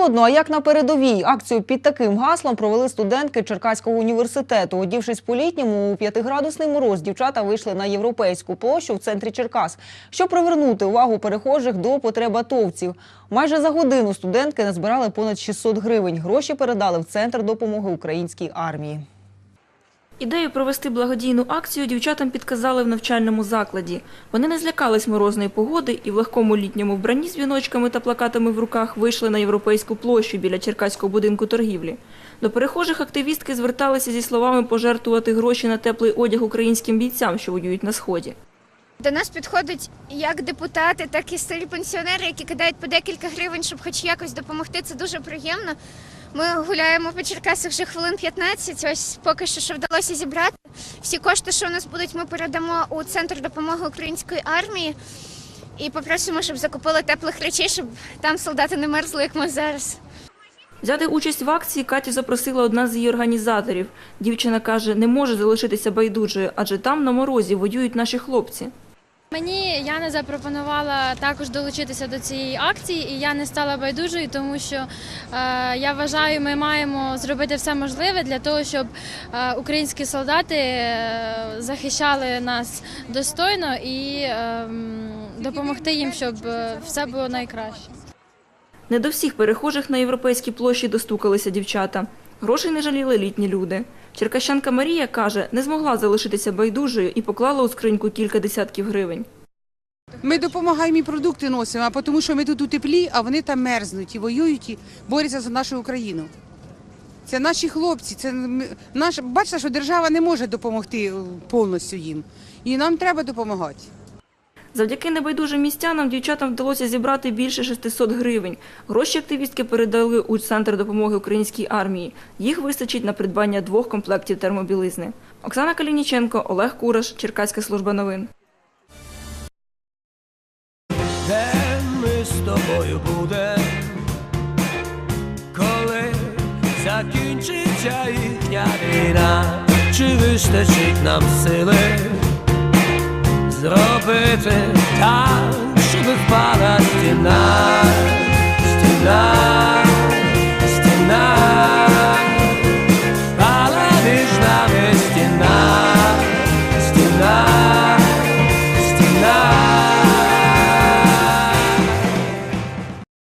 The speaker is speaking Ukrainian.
холодно, а як на передовій. Акцію під таким гаслом провели студентки Черкаського університету. Одівшись по-літньому у п'ятиградусний мороз, дівчата вийшли на європейську площу в центрі Черкас, щоб привернути увагу перехожих до потреб атовців. Майже за годину студентки назбирали понад 600 гривень. Гроші передали в центр допомоги українській армії. Ідею провести благодійну акцію дівчатам підказали в навчальному закладі. Вони не злякались морозної погоди і в легкому літньому вбранні з віночками та плакатами в руках вийшли на європейську площу біля Черкаського будинку торгівлі. До перехожих активістки зверталися зі словами пожертвувати гроші на теплий одяг українським бійцям, що воюють на сході. До нас підходять як депутати, так і старі пенсіонери, які кидають по декілька гривень, щоб хоч якось допомогти. Це дуже приємно. Ми гуляємо по Черкасах вже хвилин 15. Ось поки що що вдалося зібрати. Всі кошти, що у нас будуть, ми передамо у центр допомоги української армії і попросимо, щоб закупили теплих речей, щоб там солдати не мерзли, як ми зараз. Взяти участь в акції Катю запросила одна з її організаторів. Дівчина каже, не може залишитися байдужою, адже там на морозі воюють наші хлопці. Мені Яна запропонувала також долучитися до цієї акції, і я не стала байдужою, тому що е, я вважаю, ми маємо зробити все можливе для того, щоб е, українські солдати е, захищали нас достойно і е, допомогти їм, щоб е, все було найкраще. Не до всіх перехожих на європейській площі достукалися дівчата. Грошей не жаліли літні люди. Черкащанка Марія каже, не змогла залишитися байдужою і поклала у скриньку кілька десятків гривень. Ми допомагаємо і продукти носимо, а тому що ми тут у теплі, а вони там мерзнуть і воюють і борються за нашу Україну. Це наші хлопці, це наш, бачите, що держава не може допомогти е, повністю їм. І нам треба допомагати. Завдяки небайдужим містянам дівчатам вдалося зібрати більше 600 гривень. Гроші активістки передали у Центр допомоги українській армії. Їх вистачить на придбання двох комплектів термобілизни. Оксана Калініченко, Олег Кураш, Черкаська служба новин. де ми з тобою буде, коли закінчиться їхня війна, чи вистачить нам сили зробити так, щоб впала стіна.